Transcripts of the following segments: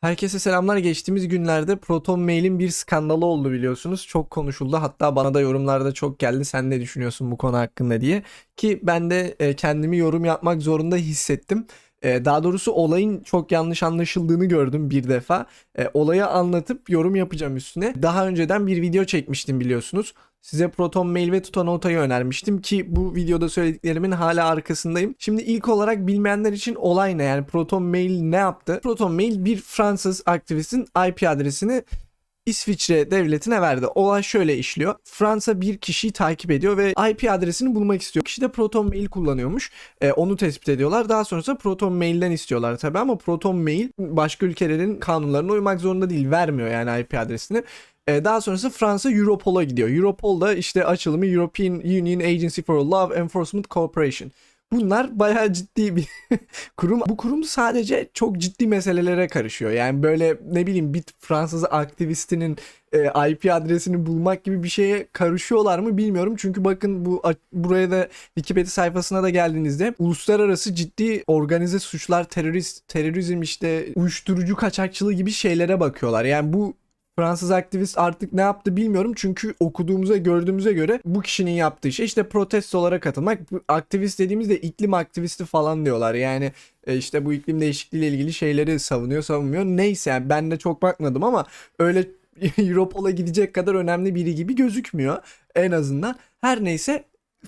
Herkese selamlar. Geçtiğimiz günlerde Proton Mail'in bir skandalı oldu biliyorsunuz. Çok konuşuldu. Hatta bana da yorumlarda çok geldi. Sen ne düşünüyorsun bu konu hakkında diye. Ki ben de e, kendimi yorum yapmak zorunda hissettim. E, Daha doğrusu olayın çok yanlış anlaşıldığını gördüm bir defa. E, Olayı anlatıp yorum yapacağım üstüne. Daha önceden bir video çekmiştim biliyorsunuz. Size Proton Mail ve Tutanota'yı önermiştim ki bu videoda söylediklerimin hala arkasındayım. Şimdi ilk olarak bilmeyenler için olay ne? Yani Proton Mail ne yaptı? Proton Mail bir Fransız aktivistin IP adresini İsviçre devletine verdi. Olay şöyle işliyor. Fransa bir kişiyi takip ediyor ve IP adresini bulmak istiyor. Kişi de Proton Mail kullanıyormuş. Ee, onu tespit ediyorlar. Daha sonrasında Proton Mail'den istiyorlar tabii ama Proton Mail başka ülkelerin kanunlarına uymak zorunda değil. Vermiyor yani IP adresini. Ee, Daha sonrası Fransa Europol'a gidiyor. Europol da işte açılımı European Union Agency for Law Enforcement Cooperation. Bunlar bayağı ciddi bir kurum. Bu kurum sadece çok ciddi meselelere karışıyor. Yani böyle ne bileyim bir Fransız aktivistinin e, IP adresini bulmak gibi bir şeye karışıyorlar mı bilmiyorum. Çünkü bakın bu buraya da Wikipedia sayfasına da geldiğinizde uluslararası ciddi organize suçlar, terörist, terörizm işte uyuşturucu kaçakçılığı gibi şeylere bakıyorlar. Yani bu Fransız aktivist artık ne yaptı bilmiyorum çünkü okuduğumuza gördüğümüze göre bu kişinin yaptığı şey işte protestolara katılmak. Aktivist dediğimizde iklim aktivisti falan diyorlar. Yani e, işte bu iklim değişikliği ile ilgili şeyleri savunuyor savunmuyor. Neyse yani ben de çok bakmadım ama öyle Europol'a gidecek kadar önemli biri gibi gözükmüyor en azından. Her neyse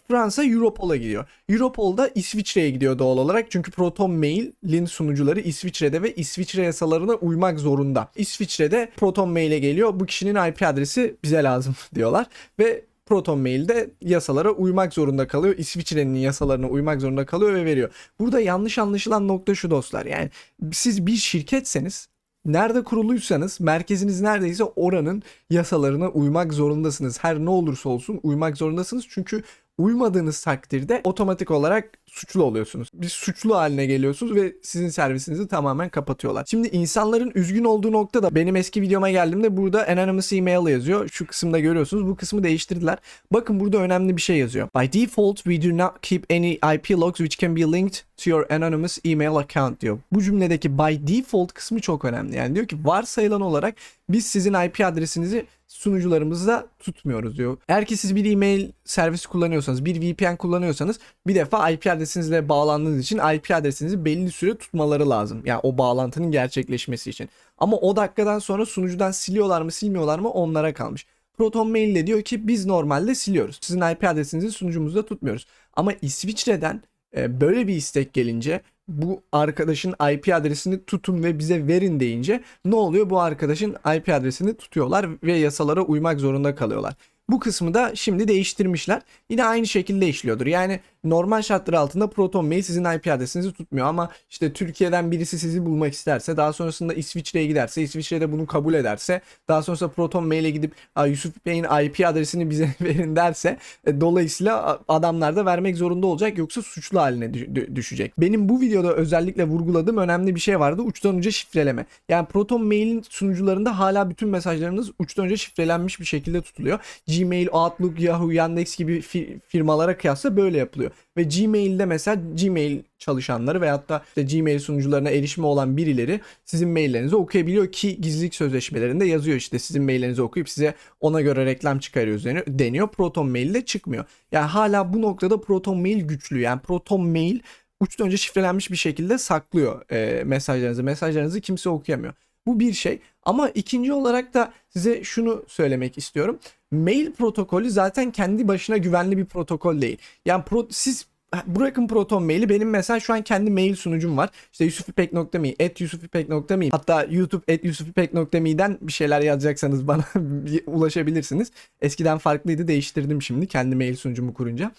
Fransa Europol'a gidiyor. Europol da İsviçre'ye gidiyor doğal olarak. Çünkü Proton Mail'in sunucuları İsviçre'de ve İsviçre yasalarına uymak zorunda. İsviçre'de Proton Mail'e geliyor. Bu kişinin IP adresi bize lazım diyorlar. Ve Proton Mail'de yasalara uymak zorunda kalıyor. İsviçre'nin yasalarına uymak zorunda kalıyor ve veriyor. Burada yanlış anlaşılan nokta şu dostlar. Yani siz bir şirketseniz Nerede kuruluysanız merkeziniz neredeyse oranın yasalarına uymak zorundasınız. Her ne olursa olsun uymak zorundasınız. Çünkü uymadığınız takdirde otomatik olarak suçlu oluyorsunuz. Bir suçlu haline geliyorsunuz ve sizin servisinizi tamamen kapatıyorlar. Şimdi insanların üzgün olduğu nokta da benim eski videoma geldiğimde burada anonymous email yazıyor. Şu kısımda görüyorsunuz. Bu kısmı değiştirdiler. Bakın burada önemli bir şey yazıyor. By default we do not keep any IP logs which can be linked to your anonymous email account diyor. Bu cümledeki by default kısmı çok önemli. Yani diyor ki varsayılan olarak biz sizin IP adresinizi sunucularımızda tutmuyoruz diyor. Eğer ki siz bir e-mail servisi kullanıyorsanız, bir VPN kullanıyorsanız bir defa IP adresinizle bağlandığınız için IP adresinizi belli süre tutmaları lazım. Yani o bağlantının gerçekleşmesi için. Ama o dakikadan sonra sunucudan siliyorlar mı silmiyorlar mı onlara kalmış. Proton Mail ile diyor ki biz normalde siliyoruz. Sizin IP adresinizi sunucumuzda tutmuyoruz. Ama İsviçre'den e, böyle bir istek gelince bu arkadaşın IP adresini tutun ve bize verin deyince ne oluyor? Bu arkadaşın IP adresini tutuyorlar ve yasalara uymak zorunda kalıyorlar. Bu kısmı da şimdi değiştirmişler. Yine aynı şekilde işliyordur. Yani normal şartlar altında Proton Mail sizin IP adresinizi tutmuyor ama işte Türkiye'den birisi sizi bulmak isterse daha sonrasında İsviçre'ye giderse İsviçre'de bunu kabul ederse daha sonrasında Proton Mail'e gidip "Aa, Yusuf Bey'in IP adresini bize verin derse e, dolayısıyla adamlar da vermek zorunda olacak yoksa suçlu haline dü- dü- düşecek. Benim bu videoda özellikle vurguladığım önemli bir şey vardı. Uçtan uca şifreleme. Yani Proton Mail'in sunucularında hala bütün mesajlarınız uçtan uca şifrelenmiş bir şekilde tutuluyor. Gmail, Outlook, Yahoo, Yandex gibi fi- firmalara kıyasla böyle yapılıyor. Ve Gmail'de mesela Gmail çalışanları veyahut da işte Gmail sunucularına erişimi olan birileri sizin maillerinizi okuyabiliyor ki gizlilik sözleşmelerinde yazıyor işte sizin maillerinizi okuyup size ona göre reklam çıkarıyoruz deniyor. Proton Mail'de çıkmıyor. Yani hala bu noktada Proton Mail güçlü. Yani Proton Mail uçtan önce şifrelenmiş bir şekilde saklıyor e, mesajlarınızı. Mesajlarınızı kimse okuyamıyor. Bu bir şey. Ama ikinci olarak da size şunu söylemek istiyorum. Mail protokolü zaten kendi başına güvenli bir protokol değil. Yani pro- siz bırakın Proton Mail'i benim mesela şu an kendi mail sunucum var. İşte yusufipek.me, at yusufipek.me hatta youtube at yusufipek.me'den bir şeyler yazacaksanız bana ulaşabilirsiniz. Eskiden farklıydı değiştirdim şimdi kendi mail sunucumu kurunca.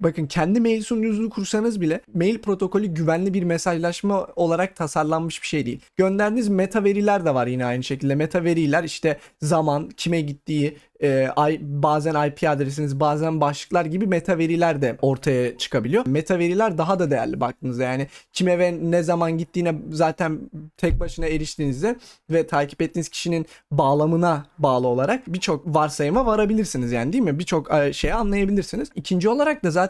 Bakın kendi mail sunucunuzu kursanız bile mail protokolü güvenli bir mesajlaşma olarak tasarlanmış bir şey değil. Gönderdiğiniz meta veriler de var yine aynı şekilde. Meta veriler işte zaman, kime gittiği, e, bazen IP adresiniz, bazen başlıklar gibi meta veriler de ortaya çıkabiliyor. Meta veriler daha da değerli baktığınızda yani kime ve ne zaman gittiğine zaten tek başına eriştiğinizde ve takip ettiğiniz kişinin bağlamına bağlı olarak birçok varsayıma varabilirsiniz yani değil mi? Birçok e, şeyi anlayabilirsiniz. İkinci olarak da zaten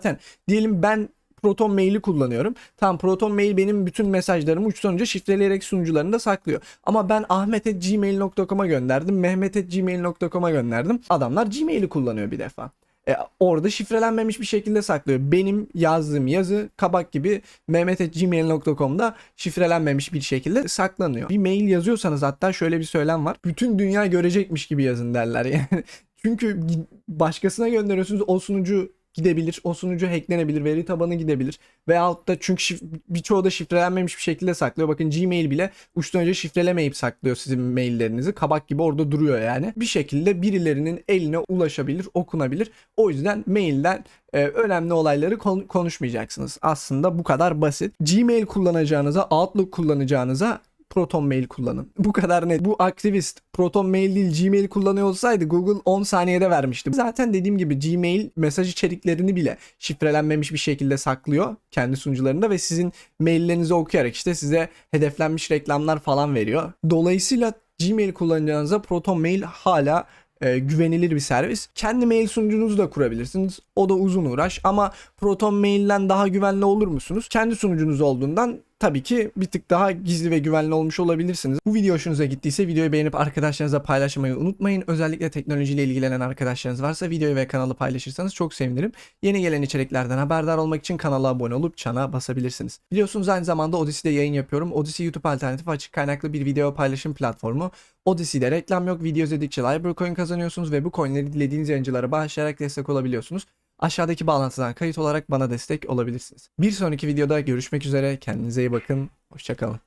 diyelim ben Proton Mail'i kullanıyorum. Tamam Proton Mail benim bütün mesajlarımı uçtan uca şifreleyerek sunucularında saklıyor. Ama ben ahmet.gmail.com'a gönderdim. Mehmet.gmail.com'a gönderdim. Adamlar Gmail'i kullanıyor bir defa. E, orada şifrelenmemiş bir şekilde saklıyor. Benim yazdığım yazı kabak gibi mehmet.gmail.com'da şifrelenmemiş bir şekilde saklanıyor. Bir mail yazıyorsanız hatta şöyle bir söylem var. Bütün dünya görecekmiş gibi yazın derler yani. Çünkü başkasına gönderiyorsunuz o sunucu gidebilir. O sunucu hacklenebilir. Veri tabanı gidebilir. Veyahut da çünkü şif- birçoğu da şifrelenmemiş bir şekilde saklıyor. Bakın Gmail bile uçtan önce şifrelemeyip saklıyor sizin maillerinizi. Kabak gibi orada duruyor yani. Bir şekilde birilerinin eline ulaşabilir, okunabilir. O yüzden mailden e, önemli olayları kon- konuşmayacaksınız. Aslında bu kadar basit. Gmail kullanacağınıza, Outlook kullanacağınıza Proton Mail kullanın. Bu kadar net. Bu aktivist Proton Mail değil Gmail kullanıyor olsaydı Google 10 saniyede vermişti. Zaten dediğim gibi Gmail mesaj içeriklerini bile şifrelenmemiş bir şekilde saklıyor kendi sunucularında ve sizin maillerinizi okuyarak işte size hedeflenmiş reklamlar falan veriyor. Dolayısıyla Gmail kullanacağınıza Proton Mail hala e, güvenilir bir servis. Kendi mail sunucunuzu da kurabilirsiniz. O da uzun uğraş ama Proton Mail'den daha güvenli olur musunuz? Kendi sunucunuz olduğundan tabii ki bir tık daha gizli ve güvenli olmuş olabilirsiniz. Bu video hoşunuza gittiyse videoyu beğenip arkadaşlarınızla paylaşmayı unutmayın. Özellikle teknolojiyle ilgilenen arkadaşlarınız varsa videoyu ve kanalı paylaşırsanız çok sevinirim. Yeni gelen içeriklerden haberdar olmak için kanala abone olup çana basabilirsiniz. Biliyorsunuz aynı zamanda Odyssey'de yayın yapıyorum. Odyssey YouTube alternatif açık kaynaklı bir video paylaşım platformu. Odyssey'de reklam yok. Video izledikçe library coin kazanıyorsunuz ve bu coinleri dilediğiniz yayıncılara bağışlayarak destek olabiliyorsunuz. Aşağıdaki bağlantıdan kayıt olarak bana destek olabilirsiniz. Bir sonraki videoda görüşmek üzere. Kendinize iyi bakın. Hoşçakalın.